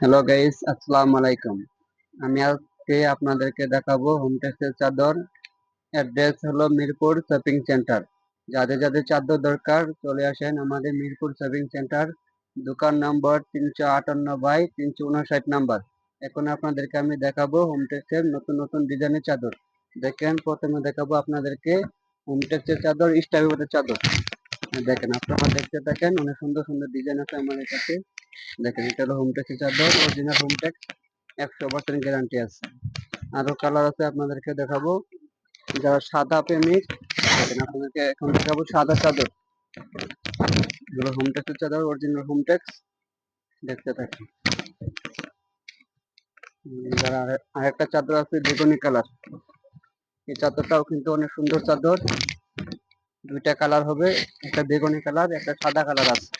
Hello guys আসসালামু আলাইকুম। আমি আজকে আপনাদেরকে দেখাবো হোম টেক্সের চাদর। অ্যাড্রেস হলো মিরপুর শপিং সেন্টার যাদের যাদের চাদর দরকার চলে আসেন আমাদের মিরপুর শপিং সেন্টার দোকান নাম্বার তিনশো আটান্ন বাই তিনশো উনষাট নাম্বার। এখন আপনাদেরকে আমি দেখাবো হোম টেক্সের নতুন নতুন ডিজাইনের চাদর। দেখেন প্রথমে দেখাবো আপনাদেরকে হোম টেক্সের চাদর স্টাইলের চাদর। দেখেন, আপনারা দেখতে থাকেন অনেক সুন্দর সুন্দর ডিজাইন আছে আমাদের কাছে। দেখেন, এটা হলো হোমটেক্সের চাদর অরিজিনাল হোমটেক্স একশো পার্সেন্ট গ্যারান্টি আছে। আরও কালার আছে আপনাদেরকে দেখাবো। যারা সাদা প্রেমিক, দেখেন, আপনাদেরকে এখন দেখাবো সাদা চাদর। এগুলো হোমটেক্সের চাদর অরিজিনাল হোমটেক্স দেখতে থাকেন। যারা আরে- আরেকটা চাদর আছে বেগুনি কালার এই চাদরটাও কিন্তু অনেক সুন্দর চাদর। দুইটা কালার হবে, একটা বেগুনি কালার একটা সাদা কালার আছে।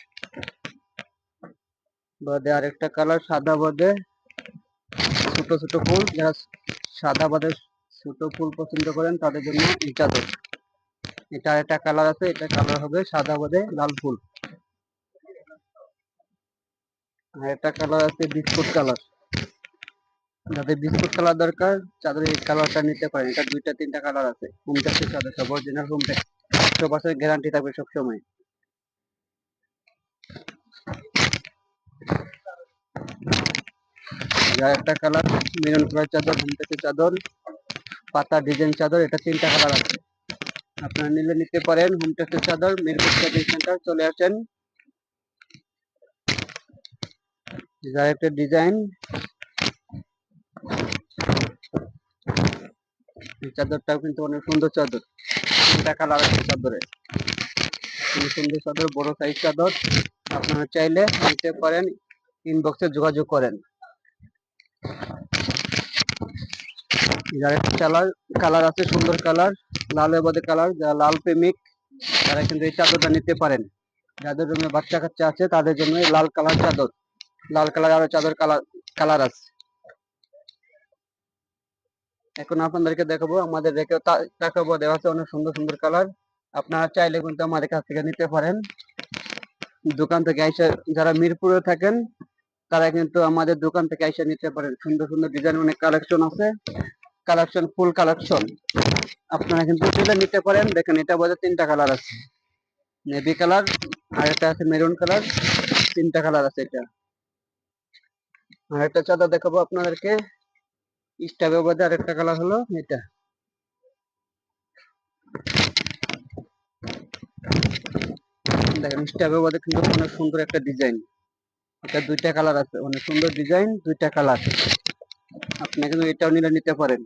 বাদে আরেকটা কালার সাদা বাদে ছোট ছোট ফুল, যারা সাদা বাদে ছোট ফুল পছন্দ করেন তাদের জন্য এই চাদর এটা একটা কালার আছে, এটা কালার হবে সাদা বাদে লাল ফুল। আর একটা কালার আছে বিস্কুট কালার যাদের বিস্কুট কালার দরকার, তাদের এই কালারটা নিতে পারেন। এটা দুইটা, তিনটা কালার আছে। হোমটেক্সের চাদর সব অরিজিনাল হোমটেক্স একশো পার্সেন্ট গ্যারান্টি থাকবে সবসময়। যার একটা কালার মেরুন কালার চাদর হোমটেক্সের চাদর পাতা ডিজাইন চাদর, এটা তিনটা কালার আছে। আপনারা নিলে নিতে পারেন হোমটেক্সের চাদর, মিরপুর শপিং সেন্টার চলে আসেন। যার একটা ডিজাইন এই চাদরটাও কিন্তু অনেক সুন্দর চাদর। কালার আছে চাদরে সুন্দর চাদর বড় সাইজ চাদর আপনারা চাইলে নিতে পারেন ইনবক্সে যোগাযোগ করেন। যার একটা কালার কালার আছে, সুন্দর কালার লালের বাদে কালার যারা লাল প্রেমিক, তারা কিন্তু এই চাদরটা নিতে পারেন। যাদের রুমে বাচ্চা কাচ্চা আছে, তাদের জন্য লাল কালার চাদর। লাল কালার আরও চাদর কালার কালার আছে। এখন আপনাদেরকে দেখাবো, আমাদের রেখে দেখাবো দেওয়া আছে, অনেক সুন্দর সুন্দর কালার। আপনারা চাইলে কিন্তু আমাদের কাছ থেকে নিতে পারেন। দোকান থেকে আইসা যারা মিরপুরে থাকেন, তারা কিন্তু আমাদের দোকান থেকে আইসা নিতে পারেন। সুন্দর সুন্দর ডিজাইন অনেক কালেকশন আছে। কালেকশন ফুল কালেকশন আপনারা কিন্তু চলে নিতে পারেন। দেখেন, এটা বোধহয় তিনটা কালার আছে। নেভি কালার আর একটা আছে মেরুন কালার তিনটা কালার আছে এটা। আর একটা চাদর দেখাবো আপনাদেরকে। স্টাবের মধ্যে আরেকটা কালার হলো এটা। দেখেন, স্টাবের বাদে কিন্তু অনেক সুন্দর একটা ডিজাইন। এটা দুইটা কালার আছে, অনেক সুন্দর ডিজাইন, দুইটা কালার। আপনি কিন্তু এটাও নিলে নিতে পারেন।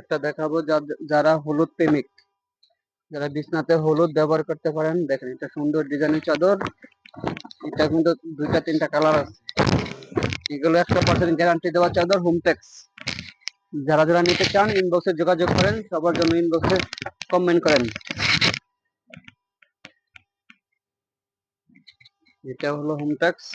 একটা দেখাবো যারা হলুদ প্রেমিক, যারা বিছনাতে হলুদ ব্যবহার করতে পারেন, দেখেন, এটা সুন্দর ডিজাইনের চাদর। এটা কিন্তু দুইটা, তিনটা কালার আছে। এগুলো একশো পার্সেন্ট গ্যারান্টি দেওয়া চাদর হোমটেক্স যারা যারা নিতে চান ইনবক্সে যোগাযোগ করেন, সবার জন্য ইনবক্সে কমেন্ট করেন। এটা হলো হোমটেক্স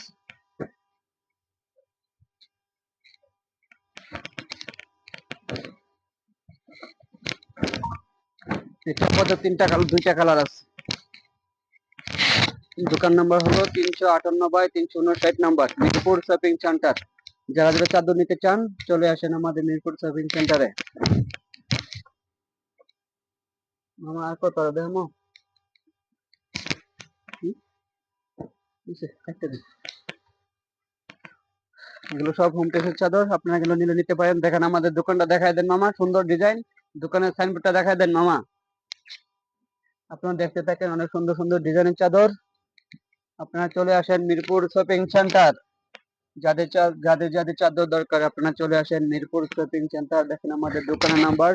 এটা পর্যন্ত তিনটা কালার দুইটা কালার আছে। দোকান নাম্বার হলো তিনশো আটান্ন বাই তিনশো উনষাট নাম্বার, মিরপুর শপিং সেন্টার। যারা যারা চাদর নিতে চান, চলে আসেন আমাদের মিরপুর শপিং সেন্টারে। মামা, আর কত এগুলো সব হোম টেক্সের চাদর, আপনারা এগুলো নিলে নিতে পারেন। দেখেন আমাদের দোকানটা দেখায় দেন, মামা, সুন্দর ডিজাইন দোকানের সাইনবোর্ডটা দেখায় দেন, মামা। আপনারা দেখতে থাকেন অনেক সুন্দর সুন্দর ডিজাইনের চাদর। আপনারা চলে আসেন মিরপুর শপিং সেন্টার যাদের যাদের যাদের চাদর দরকার, আপনারা চলে আসেন মিরপুর শপিং সেন্টার দেখেন আমাদের দোকানের নাম্বার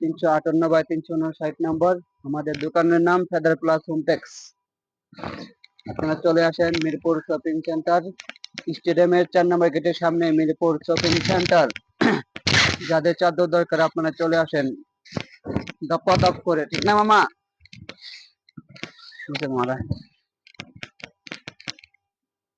তিনশো আটান্ন বাই তিনশো উনষাট নাম্বার আমাদের দোকানের নাম ফেদার প্লাস হোমটেক্স আপনারা চলে আসেন মিরপুর শপিং সেন্টার স্টেডিয়ামের চার নম্বর গেটের সামনে মিরপুর শপিং সেন্টার যাদের চাদর দরকার, আপনারা চলে আসেন। দপা, দপ করে। ঠিক না, মামা? মারা